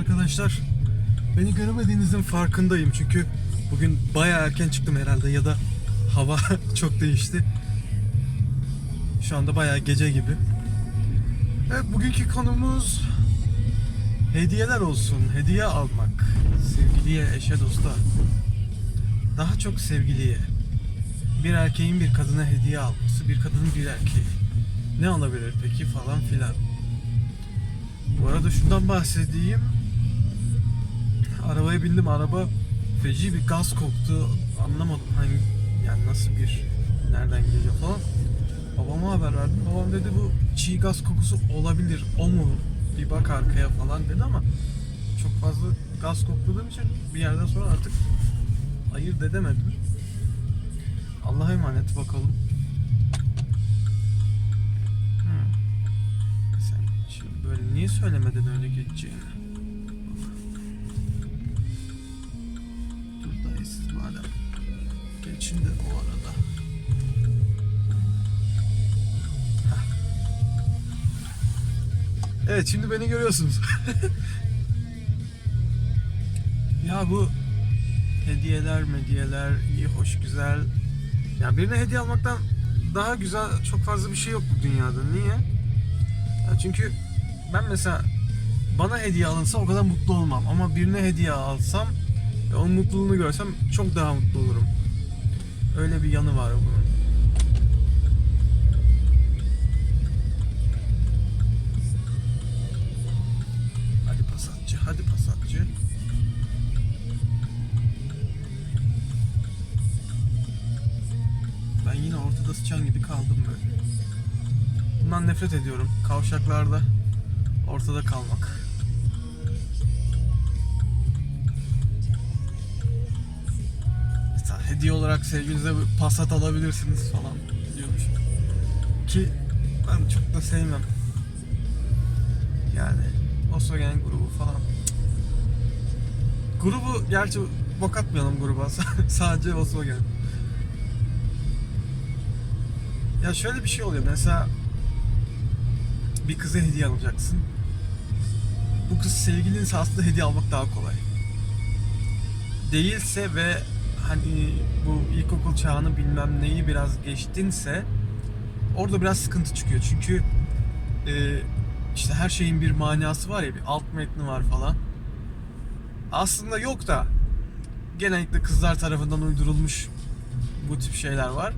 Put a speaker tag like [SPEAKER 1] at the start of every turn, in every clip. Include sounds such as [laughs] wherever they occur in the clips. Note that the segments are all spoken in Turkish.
[SPEAKER 1] arkadaşlar. Beni göremediğinizin farkındayım çünkü bugün baya erken çıktım herhalde ya da hava [laughs] çok değişti. Şu anda baya gece gibi. Evet bugünkü konumuz hediyeler olsun. Hediye almak. Sevgiliye, eşe, dosta. Daha çok sevgiliye. Bir erkeğin bir kadına hediye alması, bir kadının bir erkeğe. Ne alabilir peki falan filan. Bu arada şundan bahsedeyim. Arabaya bindim. Araba feci bir gaz koktu. Anlamadım hangi yani nasıl bir nereden geliyor falan. Babama haber verdim. Babam dedi bu çiğ gaz kokusu olabilir. O mu? Bir bak arkaya falan dedi ama çok fazla gaz koktuğum için bir yerden sonra artık ayırt edemedim. Allah'a emanet bakalım. Hmm. Sen şimdi böyle niye söylemeden öyle geçeceğini? Geçin de o arada. Evet şimdi beni görüyorsunuz. [laughs] ya bu hediyeler mediyeler iyi hoş güzel. Ya birine hediye almaktan daha güzel çok fazla bir şey yok bu dünyada. Niye? Ya çünkü ben mesela bana hediye alınsa o kadar mutlu olmam ama birine hediye alsam onun mutluluğunu görsem çok daha mutlu olurum. Öyle bir yanı var bunun. Hadi pasatçı, hadi pasatçı. Ben yine ortada sıçan gibi kaldım böyle. Bundan nefret ediyorum. Kavşaklarda ortada kalmak. Hediye olarak sevgilinize bir pasat alabilirsiniz falan diyormuş. Ki ben çok da sevmem. Yani Volkswagen grubu falan. Grubu gerçi bok atmayalım gruba. [laughs] Sadece Volkswagen. Ya şöyle bir şey oluyor mesela bir kıza hediye alacaksın. Bu kız sevgilinse aslında hediye almak daha kolay. Değilse ve hani bu ilkokul çağını bilmem neyi biraz geçtinse orada biraz sıkıntı çıkıyor. Çünkü e, işte her şeyin bir manası var ya bir alt metni var falan. Aslında yok da genellikle kızlar tarafından uydurulmuş bu tip şeyler var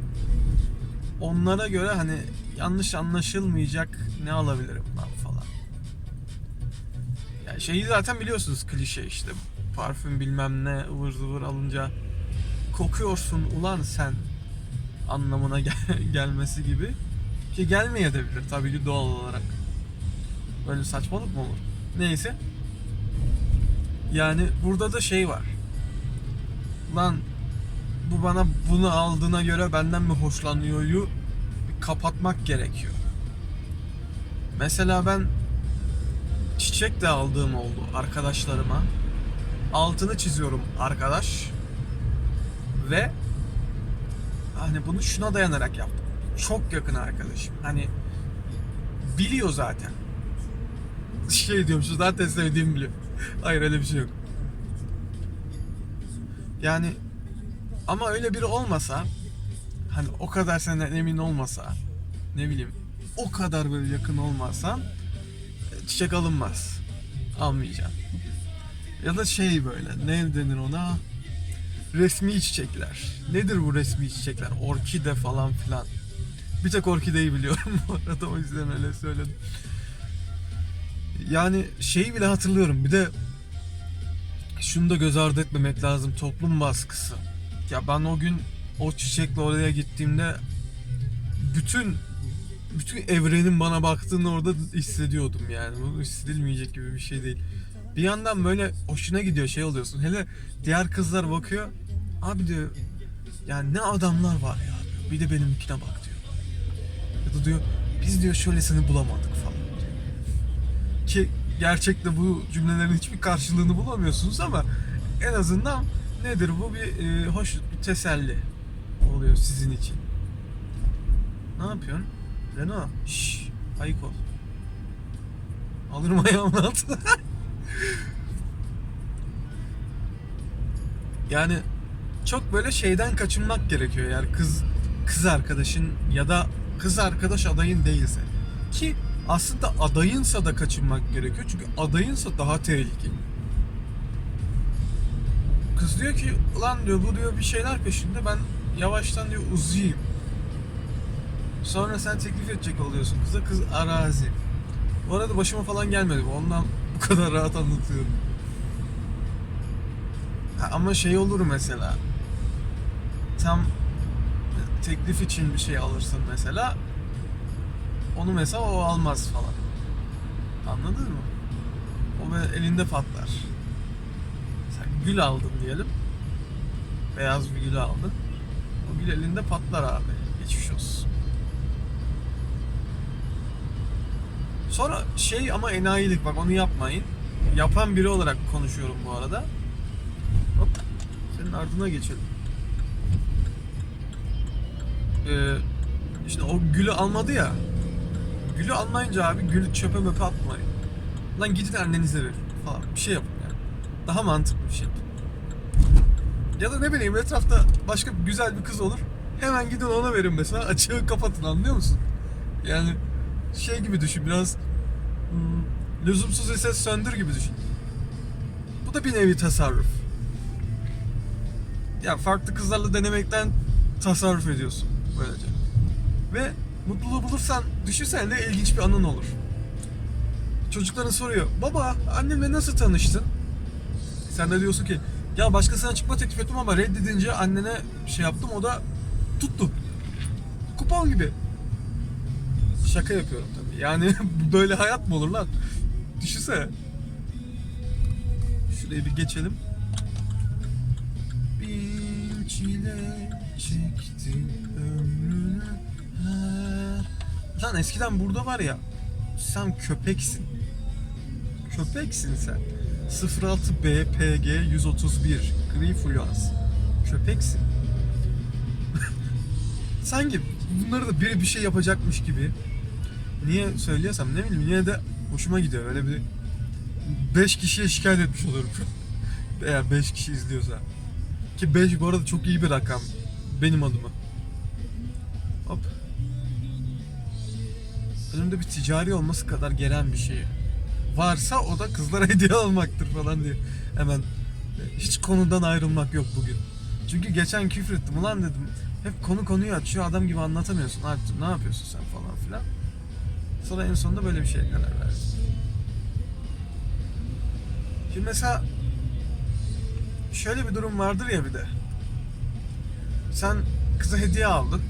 [SPEAKER 1] onlara göre hani yanlış anlaşılmayacak ne alabilirim ben falan. Yani şeyi zaten biliyorsunuz klişe işte parfüm bilmem ne ıvır zıvır alınca kokuyorsun ulan sen anlamına gel- [laughs] gelmesi gibi. Ki gelmeyebilir tabii ki doğal olarak. Böyle saçmalık mı olur? Neyse. Yani burada da şey var. Lan bu bana bunu aldığına göre benden mi hoşlanıyoryu bir kapatmak gerekiyor. Mesela ben çiçek de aldığım oldu arkadaşlarıma. Altını çiziyorum arkadaş. Ve hani bunu şuna dayanarak yaptım. Çok yakın arkadaşım. Hani biliyor zaten. Şey diyorum şu zaten sevdiğimi biliyor. Hayır öyle bir şey yok. Yani ama öyle biri olmasa hani o kadar senden emin olmasa ne bileyim o kadar böyle yakın olmasan e, çiçek alınmaz. Almayacağım. Ya da şey böyle ne denir ona? Resmi çiçekler. Nedir bu resmi çiçekler? Orkide falan filan. Bir tek orkideyi biliyorum [laughs] bu arada o yüzden öyle söyledim. Yani şeyi bile hatırlıyorum. Bir de şunu da göz ardı etmemek lazım. Toplum baskısı. Ya ben o gün o çiçekle oraya gittiğimde bütün bütün evrenin bana baktığını orada hissediyordum yani. Bu hissedilmeyecek gibi bir şey değil. Bir yandan böyle hoşuna gidiyor şey oluyorsun. Hele diğer kızlar bakıyor. Abi diyor yani ne adamlar var ya diyor. Bir de benimkine bak diyor. Ya da diyor biz diyor şöylesini bulamadık falan diyor. Ki gerçekte bu cümlelerin hiçbir karşılığını bulamıyorsunuz ama en azından nedir bu bir e, hoş bir teselli oluyor sizin için. Ne yapıyorsun? Renault. Şşş. Ayık ol. Alırım ayağımın altına. [laughs] Yani çok böyle şeyden kaçınmak gerekiyor yani kız kız arkadaşın ya da kız arkadaş adayın değilse ki aslında adayınsa da kaçınmak gerekiyor çünkü adayınsa daha tehlikeli. Kız diyor ki ulan diyor bu diyor bir şeyler peşinde ben yavaştan diyor uzayayım. Sonra sen teklif edecek oluyorsun kıza kız arazi. Bu arada başıma falan gelmedi ondan kadar rahat anlatıyorum. Ha, ama şey olur mesela tam teklif için bir şey alırsın mesela onu mesela o almaz falan. Anladın mı? O elinde patlar. Sen gül aldın diyelim. Beyaz bir gül aldın. O gül elinde patlar abi. Geçmiş olsun. Sonra şey ama enayilik bak onu yapmayın. Yapan biri olarak konuşuyorum bu arada. Hop. Senin ardına geçelim. Ee, işte o gülü almadı ya. Gülü almayınca abi gülü çöpe möpe atmayın. Lan gidin annenize verin falan. Bir şey yapın yani. Daha mantıklı bir şey. Ya da ne bileyim etrafta başka güzel bir kız olur. Hemen gidin ona verin mesela. Açığı kapatın anlıyor musun? Yani şey gibi düşün biraz hmm, lüzumsuz ise söndür gibi düşün. Bu da bir nevi tasarruf. Ya farklı kızlarla denemekten tasarruf ediyorsun böylece. Ve mutluluğu bulursan düşünsene ne ilginç bir anın olur. Çocukların soruyor. Baba annemle nasıl tanıştın? Sen de diyorsun ki ya başkasına çıkma teklif ettim ama reddedince annene şey yaptım o da tuttu. Kupon gibi. Şaka yapıyorum tabii. Yani [laughs] böyle hayat mı olur lan? Düşünsene. Şurayı bir geçelim. Bir çile çektin ömrüne. Lan eskiden burada var ya sen köpeksin. Köpeksin sen. 06 BPG 131 Gri Fluence. Köpeksin. [laughs] Sanki bunları da biri bir şey yapacakmış gibi. Niye söylüyorsam ne bileyim yine de hoşuma gidiyor. Öyle bir 5 kişiye şikayet etmiş olurum. [laughs] Eğer 5 kişi izliyorsa. Ki 5 bu arada çok iyi bir rakam. Benim adıma. Hop. Önümde bir ticari olması kadar gelen bir şey. Varsa o da kızlara [laughs] hediye almaktır falan diye. Hemen hiç konudan ayrılmak yok bugün. Çünkü geçen küfür ettim. Ulan dedim hep konu konuyu açıyor adam gibi anlatamıyorsun. Artık ne yapıyorsun sen falan filan. Sonra en sonunda böyle bir şeye karar verdim. Şimdi mesela şöyle bir durum vardır ya bir de. Sen kıza hediye aldın.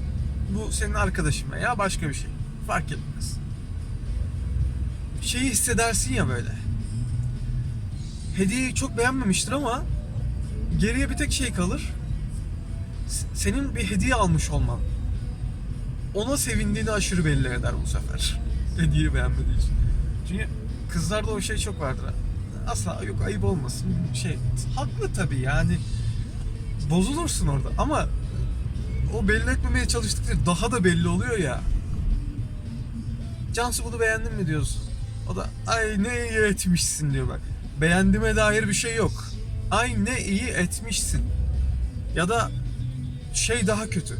[SPEAKER 1] Bu senin arkadaşın veya başka bir şey. Fark etmez. Şeyi hissedersin ya böyle. Hediyeyi çok beğenmemiştir ama geriye bir tek şey kalır. Senin bir hediye almış olman. Ona sevindiğini aşırı belli eder bu sefer. Hediyeyi beğenmediği için. Çünkü kızlarda o şey çok vardır. Asla yok ayıp olmasın şey. Haklı tabii yani. Bozulursun orada ama o belli etmemeye çalıştıkları daha da belli oluyor ya. Cansu bunu beğendin mi diyorsun. O da ay ne iyi etmişsin diyor bak. Beğendime dair bir şey yok. Ay ne iyi etmişsin. Ya da şey daha kötü.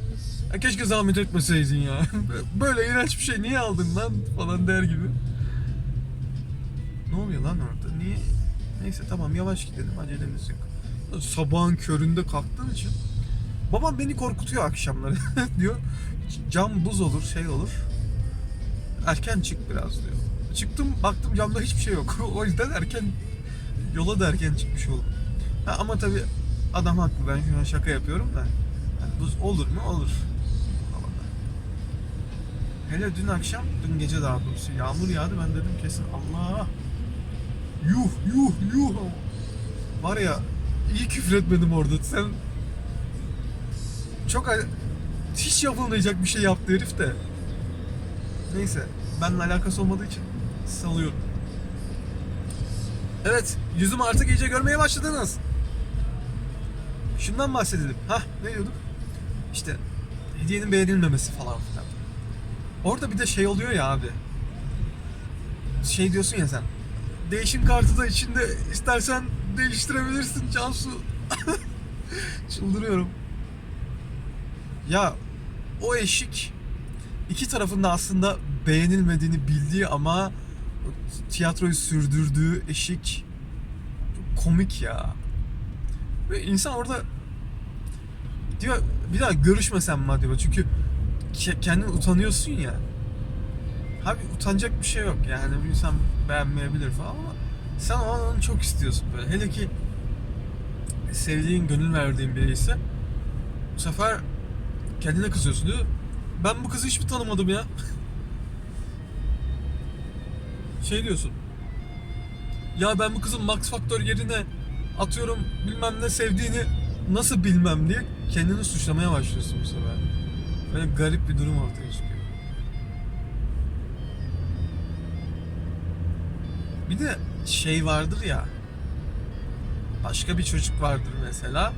[SPEAKER 1] Keşke zahmet etmeseydin ya. [laughs] Böyle iğrenç bir şey niye aldın lan falan der gibi. Ne oluyor lan orada? Niye? Neyse tamam yavaş gidelim acelemiz yok. Sabahın köründe kalktığın için. Babam beni korkutuyor akşamları [laughs] diyor. Cam buz olur şey olur. Erken çık biraz diyor. Çıktım baktım camda hiçbir şey yok. [laughs] o yüzden erken yola da erken çıkmış oldum. Ha, ama tabi adam haklı ben şu an şaka yapıyorum da. Yani buz olur mu? Olur. Hele dün akşam, dün gece daha doğrusu yağmur yağdı ben dedim kesin Allah. Yuh yuh yuh. Var ya iyi küfür etmedim orada. Sen çok hiç yapılmayacak bir şey yaptı herif de. Neyse benimle alakası olmadığı için salıyorum. Evet yüzümü artık iyice görmeye başladınız. Şundan bahsedelim. Hah ne diyorduk? İşte hediyenin beğenilmemesi falan filan. Orada bir de şey oluyor ya abi. Şey diyorsun ya sen. Değişim kartı da içinde istersen değiştirebilirsin Cansu. [laughs] Çıldırıyorum. Ya o eşik iki tarafında aslında beğenilmediğini bildiği ama tiyatroyu sürdürdüğü eşik komik ya. Ve insan orada diyor bir daha görüşmesem mi acaba? Çünkü kendin utanıyorsun ya. Abi utanacak bir şey yok yani bir insan beğenmeyebilir falan ama sen o an onu çok istiyorsun böyle. Hele ki sevdiğin, gönül verdiğin biri ise bu sefer kendine kızıyorsun diyor. Ben bu kızı hiç mi tanımadım ya? [laughs] şey diyorsun. Ya ben bu kızın Max Factor yerine atıyorum bilmem ne sevdiğini nasıl bilmem diye kendini suçlamaya başlıyorsun bu sefer. Böyle garip bir durum ortaya çıkıyor. Bir de şey vardır ya. Başka bir çocuk vardır mesela.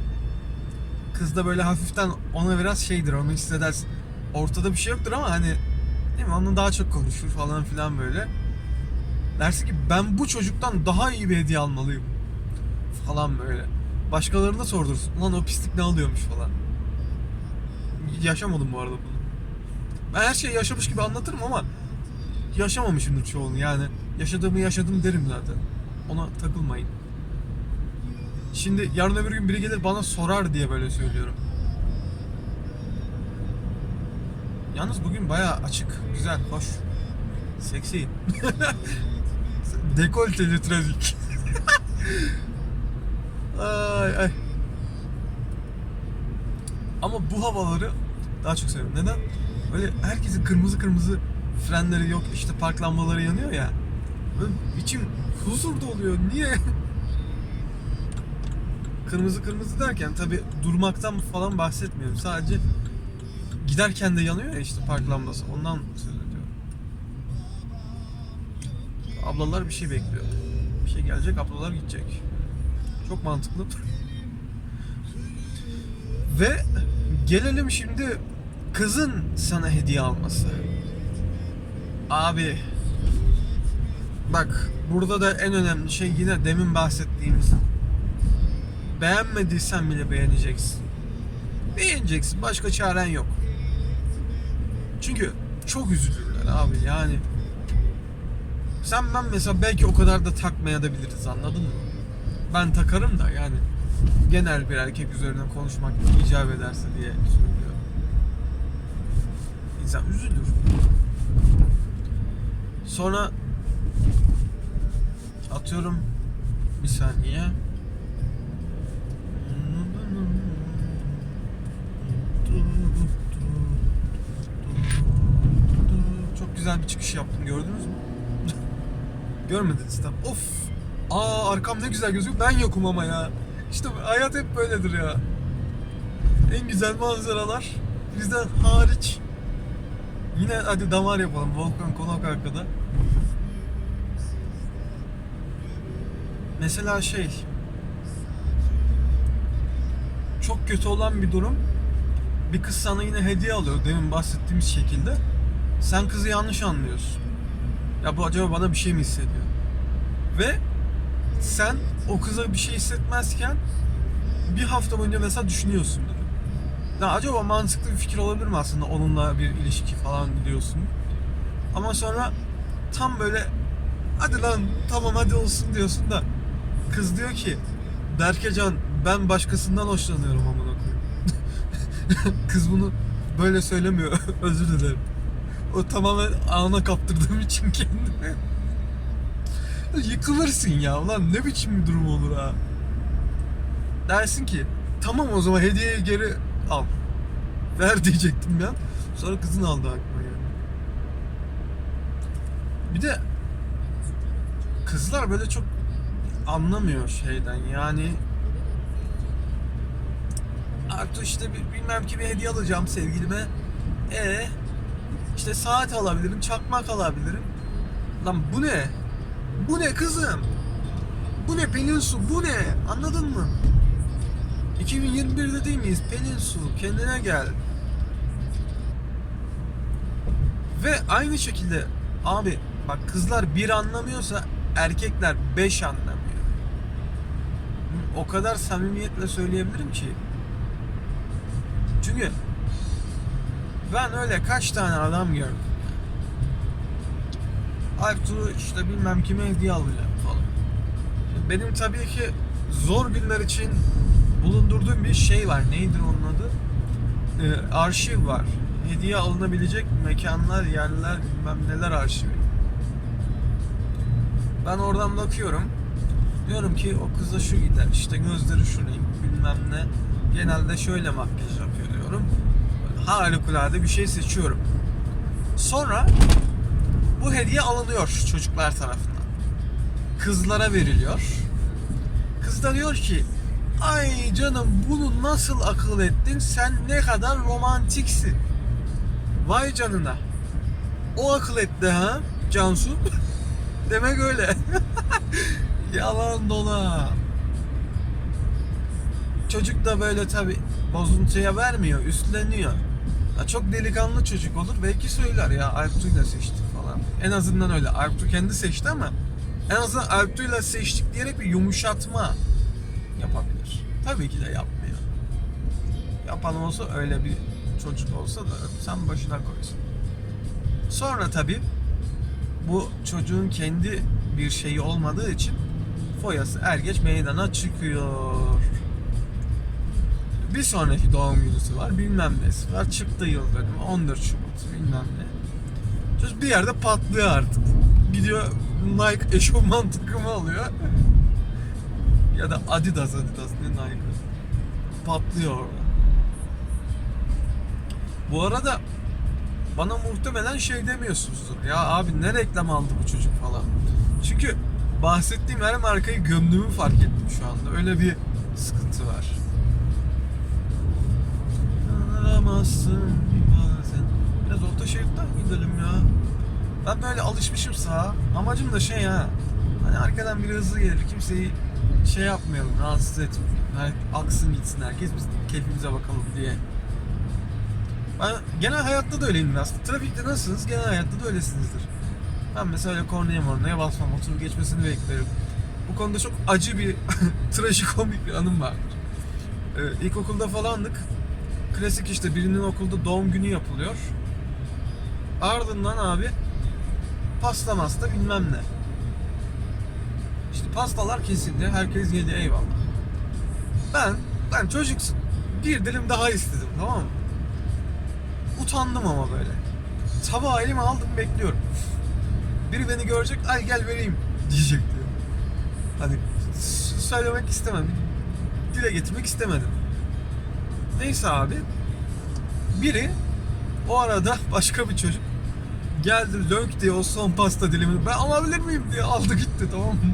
[SPEAKER 1] Kız da böyle hafiften ona biraz şeydir onu hissedersin. Ortada bir şey yoktur ama hani değil mi? Onunla daha çok konuşur falan filan böyle. Dersin ki ben bu çocuktan daha iyi bir hediye almalıyım. Falan böyle. Başkalarına sordursun. Ulan o pislik ne alıyormuş falan. Yaşamadım bu arada bunu. Ben her şeyi yaşamış gibi anlatırım ama yaşamamışımdır çoğunu yani. Yaşadığımı yaşadım derim zaten. Ona takılmayın. Şimdi yarın öbür gün biri gelir bana sorar diye böyle söylüyorum. Yalnız bugün bayağı açık, güzel, hoş. Seksi. [laughs] Dekolteli trafik. [laughs] ay ay. Ama bu havaları daha çok seviyorum. Neden? Böyle herkesin kırmızı kırmızı frenleri yok, işte park lambaları yanıyor ya. Böyle içim huzur doluyor. Niye? [laughs] Kırmızı kırmızı derken tabi durmaktan falan bahsetmiyorum. Sadece giderken de yanıyor ya işte park lambası. Ondan söz ediyorum. Ablalar bir şey bekliyor. Bir şey gelecek, ablalar gidecek. Çok mantıklı. [laughs] Ve gelelim şimdi kızın sana hediye alması. Abi bak burada da en önemli şey yine demin bahsettiğimiz beğenmediysen bile beğeneceksin. Beğeneceksin. Başka çaren yok. Çünkü çok üzülürler abi yani. Sen ben mesela belki o kadar da takmaya da biliriz anladın mı? Ben takarım da yani genel bir erkek üzerine konuşmak icap ederse diye söylüyorum. İnsan üzülür. Sonra atıyorum bir saniye. Çok güzel bir çıkış yaptım gördünüz mü? [laughs] Görmediniz tabi. Of! Aa arkam ne güzel gözüküyor. Ben yokum ama ya. İşte hayat hep böyledir ya. En güzel manzaralar bizden hariç. Yine hadi damar yapalım. Volkan Konak arkada. Mesela şey çok kötü olan bir durum. Bir kız sana yine hediye alıyor demin bahsettiğimiz şekilde. Sen kızı yanlış anlıyorsun. Ya bu acaba bana bir şey mi hissediyor? Ve sen o kıza bir şey hissetmezken bir hafta boyunca mesela düşünüyorsundur. Ya acaba mantıklı bir fikir olabilir mi aslında onunla bir ilişki falan gidiyorsun. Ama sonra tam böyle hadi lan tamam hadi olsun diyorsun da kız diyor ki Berkecan ben başkasından hoşlanıyorum amına koyayım. [laughs] kız bunu böyle söylemiyor. [laughs] Özür dilerim. O tamamen ana kaptırdığım için kendimi. [laughs] Yıkılırsın ya. Ulan ne biçim bir durum olur ha. Dersin ki tamam o zaman hediyeyi geri al. Ver diyecektim ben. Sonra kızın aldı aklıma yani. Bir de kızlar böyle çok anlamıyor şeyden yani Artı işte bir- bilmem ki bir hediye alacağım sevgilime. E işte saat alabilirim, çakmak alabilirim. Lan bu ne? Bu ne kızım? Bu ne Pelin? Bu ne? Anladın mı? 2021'de değil miyiz? Pelin Su kendine gel. Ve aynı şekilde abi bak kızlar bir anlamıyorsa erkekler beş anlamıyor. o kadar samimiyetle söyleyebilirim ki. Çünkü ben öyle kaç tane adam gördüm. Alptuğ işte bilmem kime hediye alacağım falan. Benim tabii ki zor günler için bulundurduğum bir şey var. Neydir onun adı? Ee, arşiv var. Hediye alınabilecek mekanlar, yerler, bilmem neler arşivi. Ben oradan bakıyorum. Diyorum ki o kıza şu gider. İşte gözleri şu bilmem ne. Genelde şöyle makyaj yapıyor diyorum. Harikulade bir şey seçiyorum. Sonra bu hediye alınıyor çocuklar tarafından. Kızlara veriliyor. Kız da diyor ki Ay canım bunu nasıl akıl ettin? Sen ne kadar romantiksin. Vay canına. O akıl etti ha Cansu. [laughs] Demek öyle. [laughs] Yalan dola. Çocuk da böyle tabi bozuntuya vermiyor, üstleniyor. Ya çok delikanlı çocuk olur. Belki söyler ya Alptu'yla seçtik falan. En azından öyle. Alptu kendi seçti ama en azından Alptu'yla seçtik diyerek bir yumuşatma. Tabii ki de yapmıyor. Yapan olsa öyle bir çocuk olsa da sen başına koysun. Sonra tabii bu çocuğun kendi bir şeyi olmadığı için foyası er geç meydana çıkıyor. Bir sonraki doğum günüsü var, bilmem nesi var, çıktı yıl dönümü, 14 Şubat bilmem ne. Çocuk bir yerde patlıyor artık. Gidiyor Nike eşofman takımı alıyor. Ya da Adidas Adidas ne Nike. Patlıyor orada. Bu arada bana muhtemelen şey demiyorsunuzdur. Ya abi ne reklam aldı bu çocuk falan. Çünkü bahsettiğim her markayı gömdüğümü fark ettim şu anda. Öyle bir sıkıntı var. Aramazsın bazen. Biraz orta şeritten gidelim ya. Ben böyle alışmışım sağa. Amacım da şey ha. Hani arkadan biri hızlı gelir. Kimseyi şey yapmayalım, rahatsız etmeyelim. Her, aksın gitsin herkes biz keyfimize bakalım diye. Ben genel hayatta da öyleyim aslında. Trafikte nasılsınız? Genel hayatta da öylesinizdir. Ben mesela öyle kornaya basmam. Oturup geçmesini beklerim. Bu konuda çok acı bir [laughs] trajikomik bir anım var. Ee, ilkokulda falandık. Klasik işte birinin okulda doğum günü yapılıyor. Ardından abi pasta masta bilmem ne. Pastalar kesildi. Herkes yedi eyvallah. Ben, ben çocuksun. Bir dilim daha istedim tamam mı? Utandım ama böyle. Tabağı elime aldım bekliyorum. Biri beni görecek, ay gel vereyim [laughs] diyecek diyor. Hani söylemek istemedim. Dile getirmek istemedim. Neyse abi. Biri o arada [laughs] başka bir çocuk geldi lönk diye o son pasta dilimini ben alabilir miyim diye aldı gitti tamam mı?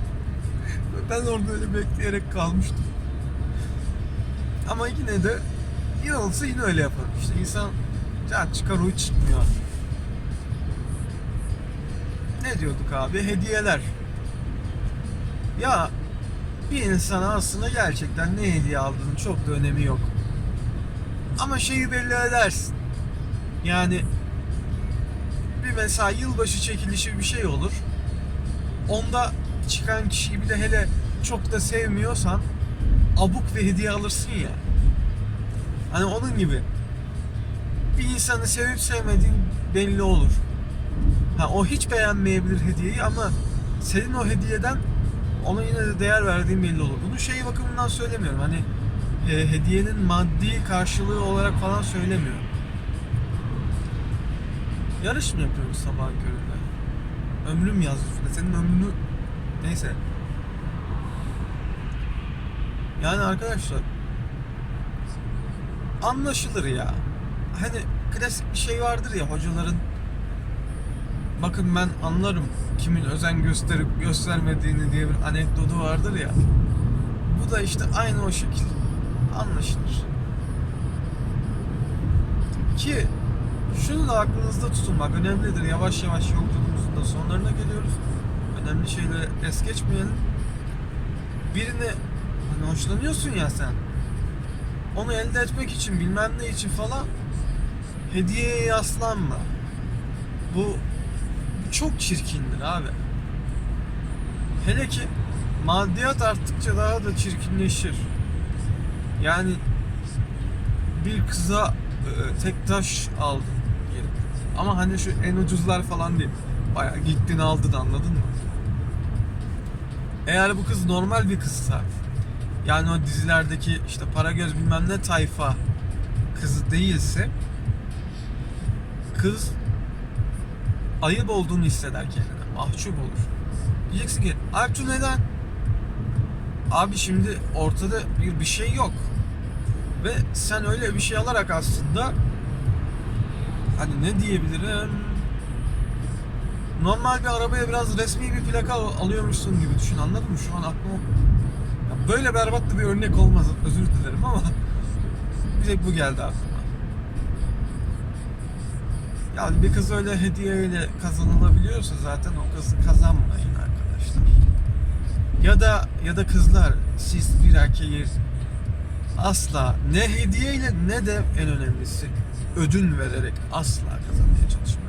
[SPEAKER 1] Ben orada öyle bekleyerek kalmıştım. Ama yine de yine olsa yine öyle yaparım. İşte insan can çıkar huy çıkmıyor. Ne diyorduk abi? Hediyeler. Ya bir insana aslında gerçekten ne hediye aldığının çok da önemi yok. Ama şeyi belli edersin. Yani bir mesela yılbaşı çekilişi bir şey olur. Onda çıkan kişiyi bir de hele çok da sevmiyorsan abuk bir hediye alırsın ya. Hani onun gibi. Bir insanı sevip sevmediğin belli olur. Ha, o hiç beğenmeyebilir hediyeyi ama senin o hediyeden ona yine de değer verdiğin belli olur. Bunu şey bakımından söylemiyorum. Hani e, hediyenin maddi karşılığı olarak falan söylemiyorum. Yarış mı yapıyoruz sabahın köründe? Ömrüm yaz üstünde. Senin ömrünü... Neyse. Yani arkadaşlar anlaşılır ya. Hani klasik bir şey vardır ya hocaların bakın ben anlarım kimin özen gösterip göstermediğini diye bir anekdotu vardır ya. Bu da işte aynı o şekil. Anlaşılır. Ki şunu da aklınızda tutun bak önemlidir. Yavaş yavaş yolculuğumuzun da sonlarına geliyoruz. Önemli şeyleri es geçmeyelim. Birini hani hoşlanıyorsun ya sen. Onu elde etmek için bilmem ne için falan hediyeye yaslanma. Bu çok çirkindir abi. Hele ki maddiyat arttıkça daha da çirkinleşir. Yani bir kıza e, tek taş aldın diyelim. Ama hani şu en ucuzlar falan değil. Bayağı gittin aldın anladın mı? Eğer bu kız normal bir kızsa yani o dizilerdeki işte para göz bilmem ne tayfa kızı değilse kız ayıp olduğunu hisseder kendine. Mahcup olur. Diyeceksin ki Artu neden? Abi şimdi ortada bir bir şey yok. Ve sen öyle bir şey alarak aslında hani ne diyebilirim? Normal bir arabaya biraz resmi bir plaka al- alıyormuşsun gibi düşün anladın mı? Şu an aklıma Ya böyle berbat bir örnek olmaz özür dilerim ama [laughs] bir tek bu geldi aklıma. Yani bir kız öyle hediyeyle kazanılabiliyorsa zaten o kızı kazanmayın arkadaşlar. Ya da ya da kızlar siz bir erkeği asla ne hediyeyle ne de en önemlisi ödün vererek asla kazanmaya çalışmayın.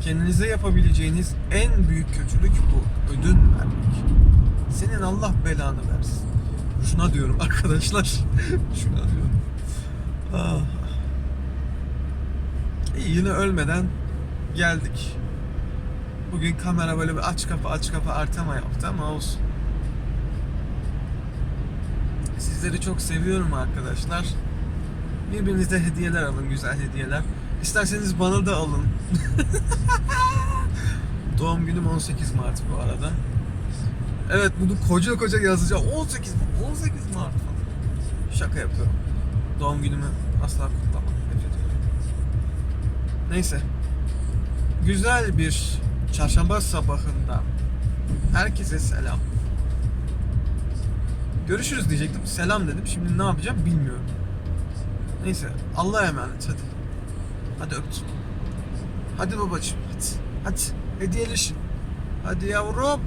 [SPEAKER 1] Kendinize yapabileceğiniz en büyük kötülük bu. Ödün vermek. Senin Allah belanı versin. Şuna diyorum [laughs] arkadaşlar. Şuna diyorum. Ah. İyi yine ölmeden geldik. Bugün kamera böyle bir aç kapı aç kapı artama yaptı ama olsun. Sizleri çok seviyorum arkadaşlar. Birbirinize hediyeler alın, güzel hediyeler. İsterseniz bana da alın. [laughs] Doğum günüm 18 Mart bu arada. Evet bunu koca koca yazacağım. 18 18 Mart falan. Şaka yapıyorum. Doğum günümü asla kutlamam. Neyse. Güzel bir çarşamba sabahında herkese selam. Görüşürüz diyecektim. Selam dedim. Şimdi ne yapacağım bilmiyorum. Neyse. Allah'a emanet hadi. Hadi öptüm. Hadi babacığım hadi. Hadi hediyeleşin. Hadi yavrum.